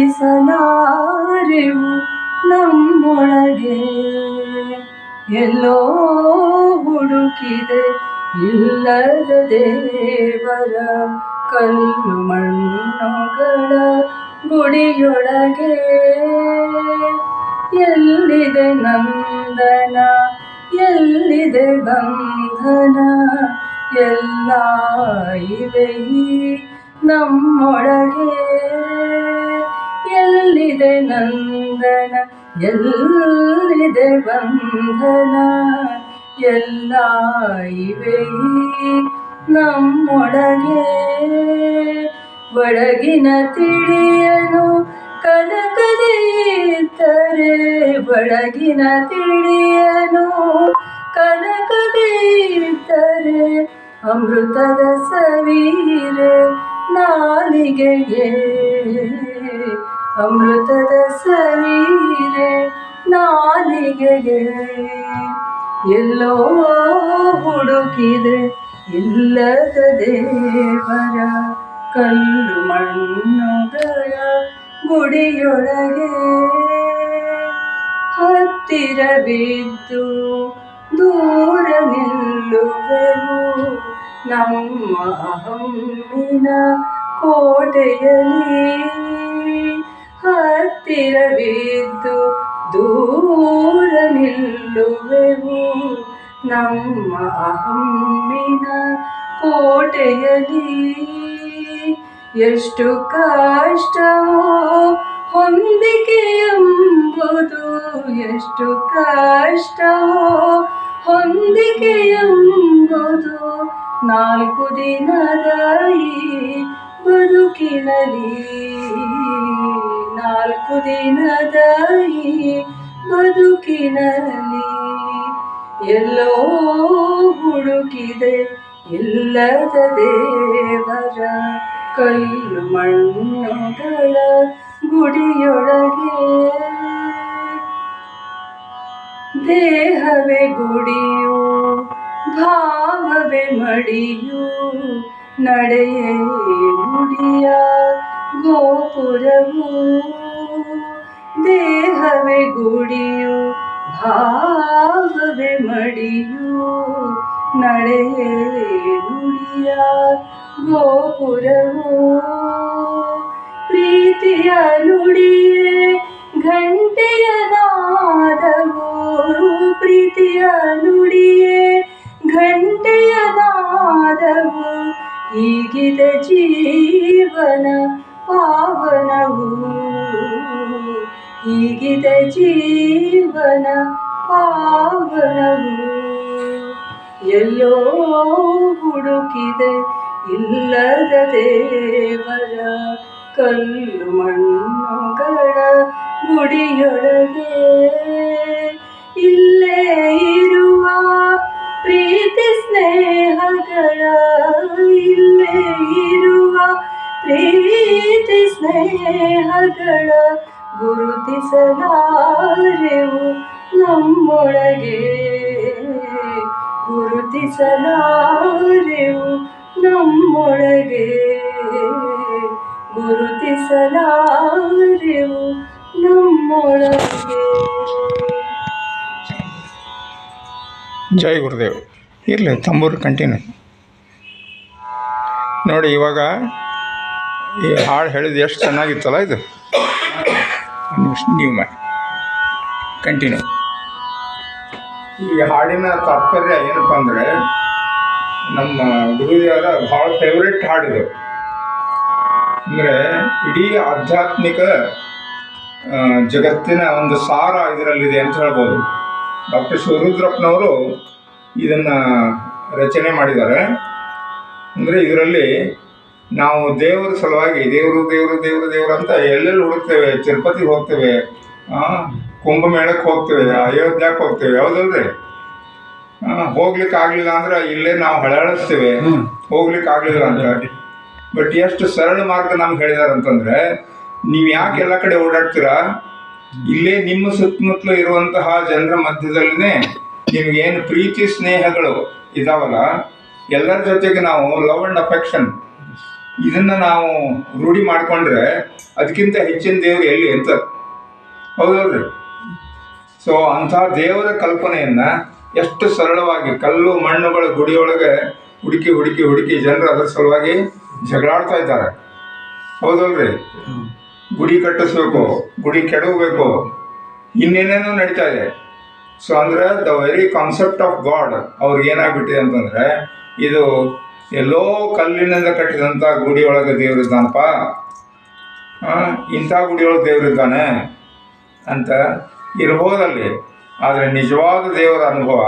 ಗುರುತಿಸಲಾರೆವು ನಮ್ಮೊಳಗೆ. ಎಲ್ಲೋ ಹುಡುಕಿದೆ ಇಲ್ಲದ ದೇವರ ಕಲ್ಲು ಮಣ್ಣುಗಳ ಗುಡಿಯೊಳಗೆ. ಎಲ್ಲಿದೆ ನಂದನ, ಎಲ್ಲಿದೆ ಬಂಧನ, ಎಲ್ಲ ಇವೆ ನಮ್ಮೊಳಗೆ. ಎಲ್ಲಿದೆ ನಂದನ? ಎಲ್ಲಿದೆ ಬಂಧನ? ಎಲ್ಲ ಇವೆ ನಮ್ಮೊಳಗೆ. ಒಳಗಿನ ತಿಳಿಯನು ಕನಕದೇತರೆ. ಇದ್ದರೆ ಒಳಗಿನ ತಿಳಿಯನು ಕನಕದೇತರೆ. ಅಮೃತದ ಸವೀರೆ ನಾಲಿಗೆಗೆ. ಅಮೃತದ ಸವೀರೆ ನಾಲಿಗೆಗೆ. ಎಲ್ಲೋ ಹುಡುಕಿದೆ ಇಲ್ಲದ ದೇವರ ಕಲ್ಲು ಮಣ್ಣುಗಳ ಗುಡಿಯೊಳಗೆ. ಹತ್ತಿರ ಬಿದ್ದು ದೂರ ನಿಲ್ಲುವೆವು ನಮ್ಮ ಹಮ್ಮಿನ ಕೋಟೆಯಲ್ಲಿ. ಹತ್ತಿರ ಬಿದ್ದು ದೂರ ನಿಲ್ಲುವೆವು. ನಮ್ಮ ಅಹಮ್ಮಿನ ಕೋಟೆಯಲ್ಲಿ ಎಷ್ಟು ಕಷ್ಟವೋ ಹೊಂದಿಕೆ ಎಂಬುದು, ಎಷ್ಟು ಕಷ್ಟವೋ ಹೊಂದಿಕೆ ಎಂಬುದು ನಾಲ್ಕು ದಿನದ ಈ ಬದುಕಿನಲ್ಲಿ. ನಾಲ್ಕು ದಿನದ ಈ ಬದುಕಿನಲ್ಲಿ ಎಲ್ಲೋ ಹುಡುಕಿದೆ ಇಲ್ಲದ ದೇವರ ಕಲ್ಲು ಮಣ್ಣುಗಳ ಗುಡಿಯೊಳಗೆ. ದೇಹವೇ ಗುಡಿಯು, ಭಾವವೇ ಮಡಿಯು, ನಡೆಯೇ ಗುಡಿಯ ಗೋಪುರವು. ದೇಹವೇ ಗುಡಿಯು, ಭಾವವೇ ಮಡಿಯು ನಡೆಯೇ ನುಡಿಯ ಗೋಪುರವು. ಪ್ರೀತಿಯ ನುಡಿಯೇ ಘಂಟೆಯ ನಾದವು, ಪ್ರೀತಿಯ ನುಡಿಯೇ ಘಂಟೆಯ ನಾದವು. ಈಗಿದ ಜೀವನ ಪಾವನವು. ಈಗಿದೆ ಜೀವನ ಪಾವನವು ಎಲ್ಲೋ ಹುಡುಕಿದೆ ಇಲ್ಲದ ದೇವರ ಕಲ್ಲು ಮಣ್ಣುಗಳ ಗುಡಿಯೊಳಗೆ. ಇಲ್ಲೇ ಇರುವ ಪ್ರೀತಿ ಸ್ನೇಹಗಳ, ಇಲ್ಲೇ ಇರುವ ಪ್ರೀತಿ ಸ್ನೇಹಗಳ ಗುರುತಿಸಲಾರೆವು ನಮ್ಮೊಳಗೆ. ಗುರುತಿಸಲಾರೆವು ನಮ್ಮೊಳಗೆ. ಗುರುತಿಸಲಾರೆವು ನಮ್ಮೊಳಗೆ. ಜೈ ಗುರುದೇವ್. ಇರಲಿ, ತಂಬೂರು ಕಂಟಿನ್ಯೂ. ನೋಡಿ, ಇವಾಗ ಈ ಹಾಡು ಹೇಳಿದ ಎಷ್ಟು ಚೆನ್ನಾಗಿತ್ತಲ್ಲ ಇದು. ನೀವು ಮಾಡಿ ಕಂಟಿನ್ಯೂ ಈ ಹಾಡಿನ ತಾತ್ಪರ್ಯ ಏನಪ್ಪ ಅಂದರೆ ನಮ್ಮ ಗುರುದೇವರ ಭಾಳ ಫೇವ್ರೆಟ್ ಹಾಡಿದು ಅಂದರೆ ಇಡೀ ಆಧ್ಯಾತ್ಮಿಕ ಜಗತ್ತಿನ ಒಂದು ಸಾರ ಇದರಲ್ಲಿದೆ ಅಂತ ಹೇಳ್ಬೋದು. ಡಾಕ್ಟರ್ ಶಿವರುದ್ರಪ್ಪನವರು ಇದನ್ನು ರಚನೆ ಮಾಡಿದ್ದಾರೆ. ಅಂದರೆ ಇದರಲ್ಲಿ ನಾವು ದೇವರ ಸಲುವಾಗಿ ದೇವರು ದೇವರು ದೇವರು ದೇವರು ಅಂತ ಎಲ್ಲೆಲ್ಲಿ ಹುಡುಕ್ತೇವೆ? ತಿರುಪತಿಗೆ ಹೋಗ್ತೇವೆ. ಕುಂಭಮೇಳಕ್ಕೆ ಹೋಗ್ತೇವೆ ಅಯೋಧ್ಯಕ್ಕೆ ಹೋಗ್ತೇವೆ ಯಾವುದಲ್ರಿ ಹೋಗ್ಲಿಕ್ಕೆ ಆಗಲಿಲ್ಲ ಅಂದ್ರೆ ಇಲ್ಲೇ ನಾವು ಹಳಹಳಿಸ್ತೇವೆ ಹೋಗ್ಲಿಕ್ಕೆ ಆಗ್ಲಿಲ್ಲ ಅಂತ. ಬಟ್ ಎಷ್ಟು ಸರಳ ಮಾರ್ಗ ನಮ್ಗೆ ಹೇಳಿದಾರೆ ಅಂತಂದ್ರೆ ನೀವು ಯಾಕೆ ಎಲ್ಲ ಕಡೆ ಓಡಾಡ್ತೀರಾ? ಇಲ್ಲೇ ನಿಮ್ಮ ಸುತ್ತಮುತ್ತಲು ಇರುವಂತಹ ಜನರ ಮಧ್ಯದಲ್ಲಿನೇ ನಿಮ್ಗೇನು ಪ್ರೀತಿ ಸ್ನೇಹಗಳು ಇದಾವಲ್ಲ ಎಲ್ಲರ ಜೊತೆಗೆ ನಾವು ಲವ್ ಅಂಡ್ ಅಫೆಕ್ಷನ್ ಇದನ್ನ ನಾವು ರೂಢಿ ಮಾಡ್ಕೊಂಡ್ರೆ ಅದಕ್ಕಿಂತ ಹೆಚ್ಚಿನ ದೇವ್ರು ಎಲ್ಲಿ ಅಂತ? ಹೌದಲ್ರಿ? ಸೊ ಅಂಥ ದೇವರ ಕಲ್ಪನೆಯನ್ನ ಎಷ್ಟು ಸರಳವಾಗಿ ಕಲ್ಲು, ಮಣ್ಣುಗಳ ಗುಡಿಯೊಳಗೆ ಹುಡುಕಿ ಹುಡುಕಿ ಹುಡುಕಿ ಜನರು ಅದರ ಸಲುವಾಗಿ ಜಗಳಾಡ್ತಾ ಇದ್ದಾರೆ. ಹೌದಲ್ರಿ? ಗುಡಿ ಕಟ್ಟಿಸ್ಬೇಕು, ಗುಡಿ ಕೆಡವಬೇಕು, ಇನ್ನೇನೇನೋ ನಡೀತಾ ಇದೆ. ಸೊ ಅಂದ್ರೆ the very concept of God ಅವ್ರಿಗೆ ಏನಾಗ್ಬಿಟ್ಟಿದೆ ಅಂತಂದ್ರೆ, ಇದು ಎಲ್ಲೋ ಕಲ್ಲಿನಿಂದ ಕಟ್ಟಿದಂಥ ಗುಡಿಯೊಳಗೆ ದೇವರಿದ್ದಾನಪ್ಪ ಆ, ಇಂಥ ಗುಡಿಯೊಳಗೆ ದೇವರಿದ್ದಾನೆ ಅಂತ ಇರ್ಬೋದಲ್ಲಿ. ಆದರೆ ನಿಜವಾದ ದೇವರ ಅನುಭವ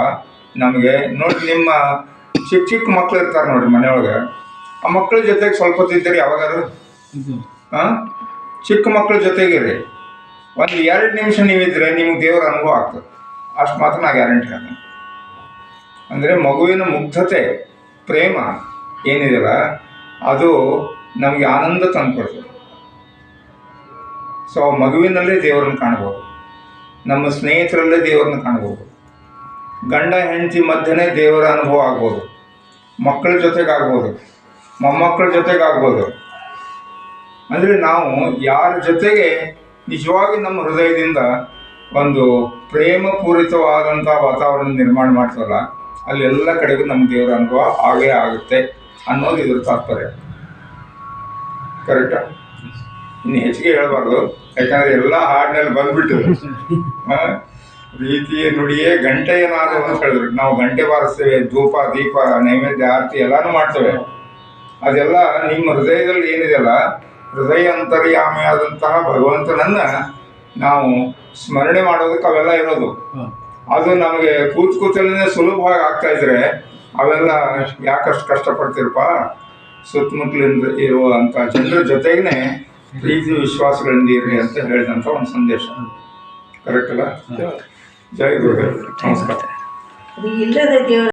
ನಮಗೆ ನೋಡಿ ನಿಮ್ಮ ಚಿಕ್ಕ ಚಿಕ್ಕ ಮಕ್ಳು ಇರ್ತಾರೆ ನೋಡಿ ಮನೆಯೊಳಗೆ. ಆ ಮಕ್ಕಳ ಜೊತೆಗೆ ಸ್ವಲ್ಪ ತಿಂತೀರಿ ಯಾವಾಗಾರು ಹಾಂ ಚಿಕ್ಕ ಮಕ್ಕಳ ಜೊತೆಗಿರಿ. ಒಂದು ಎರಡು ನಿಮಿಷ ನೀವಿದ್ರೆ ನಿಮ್ಗೆ ದೇವರ ಅನುಭವ ಆಗ್ತದೆ. ಅಷ್ಟು ಮಾತ್ರ ನಾ ಗ್ಯಾರಂಟಿ ಅಂದರೆ ಮಗುವಿನ ಮುಗ್ಧತೆ ಪ್ರೇಮ ಏನಿದೆಯಲ್ಲ ಅದು ನಮಗೆ ಆನಂದ ತಂದುಕೊಡ್ತದೆ ಸೊ ಮಗುವಿನಲ್ಲೇ ದೇವರನ್ನು ಕಾಣ್ಬೋದು. ನಮ್ಮ ಸ್ನೇಹಿತರಲ್ಲೇ ದೇವರನ್ನು ಕಾಣ್ಬೋದು. ಗಂಡ, ಹೆಂಡತಿ ಮಧ್ಯನೇ ದೇವರ ಅನುಭವ ಆಗ್ಬೋದು. ಮಕ್ಕಳ ಜೊತೆಗಾಗ್ಬೋದು. ಮೊಮ್ಮಕ್ಕಳ ಜೊತೆಗಾಗ್ಬೋದು. ಅಂದರೆ ನಾವು ಯಾರ ಜೊತೆಗೆ ನಿಜವಾಗಿ ನಮ್ಮ ಹೃದಯದಿಂದ ಒಂದು ಪ್ರೇಮಪೂರಿತವಾದಂಥ ವಾತಾವರಣ ನಿರ್ಮಾಣ ಮಾಡ್ತಾರಲ್ಲ ಅಲ್ಲೆಲ್ಲ ಕಡೆಗೂ ನಮ್ಮ ದೇವರ ಅನುಭವ ಆಗೇ ಆಗುತ್ತೆ. ಅನ್ನೋದು ಇದ್ರ ತಾತ್ಪರ್ಯ ಕರೆಕ್ಟಾ ಇನ್ನು ಹೆಚ್ಚಿಗೆ ಹೇಳಬಾರ್ದು. ಯಾಕಂದ್ರೆ ಎಲ್ಲ ಹಾಡಿನಲ್ಲಿ ಬಂದ್ಬಿಟ್ಟು ಪ್ರೀತಿಯ ನುಡಿಯೇ ಗಂಟೆ ಏನಾದ್ರು ಅಂತ ಹೇಳಿದ್ರು ನಾವು ಗಂಟೆ ಬಾರಿಸ್ತೇವೆ ಧೂಪ ದೀಪ ನೈವೇದ್ಯ ಆರತಿ ಎಲ್ಲಾನು ಮಾಡ್ತೇವೆ. ಅದೆಲ್ಲ ನಿಮ್ಮ ಹೃದಯದಲ್ಲಿ ಏನಿದೆಯಲ್ಲ ಹೃದಯ ಅಂತರ್ಯಾಮಿಯಾದಂತಹ ಭಗವಂತನನ್ನ ನಾವು ಸ್ಮರಣೆ ಮಾಡೋದಕ್ಕೆ ಅವೆಲ್ಲ ಇರೋದು. ಅದು ನಮಗೆ ಕೂತ್ ಕೂತಲ್ಲೇ ಸುಲಭವಾಗಿ ಆಗ್ತಾ ಇದ್ರೆ ಅವೆಲ್ಲ ಯಾಕಷ್ಟು ಕಷ್ಟಪಡ್ತೀರಪ್ಪ? ಸುತ್ತಮುತ್ತಲಿಂದ ಇರುವಂಥ ಜನರ ಜೊತೆಗೇ ಪ್ರೀತಿ ವಿಶ್ವಾಸಗಳಿಂದ ಇರಲಿ ಅಂತ ಹೇಳಿದಂಥ ಒಂದು ಸಂದೇಶ. ಕರೆಕ್ಟ್ ಅಲ್ಲ? ಜೈ ಗುರು ನಮಸ್ಕಾರ. ಅದು ಇಲ್ಲದ ದೇವರ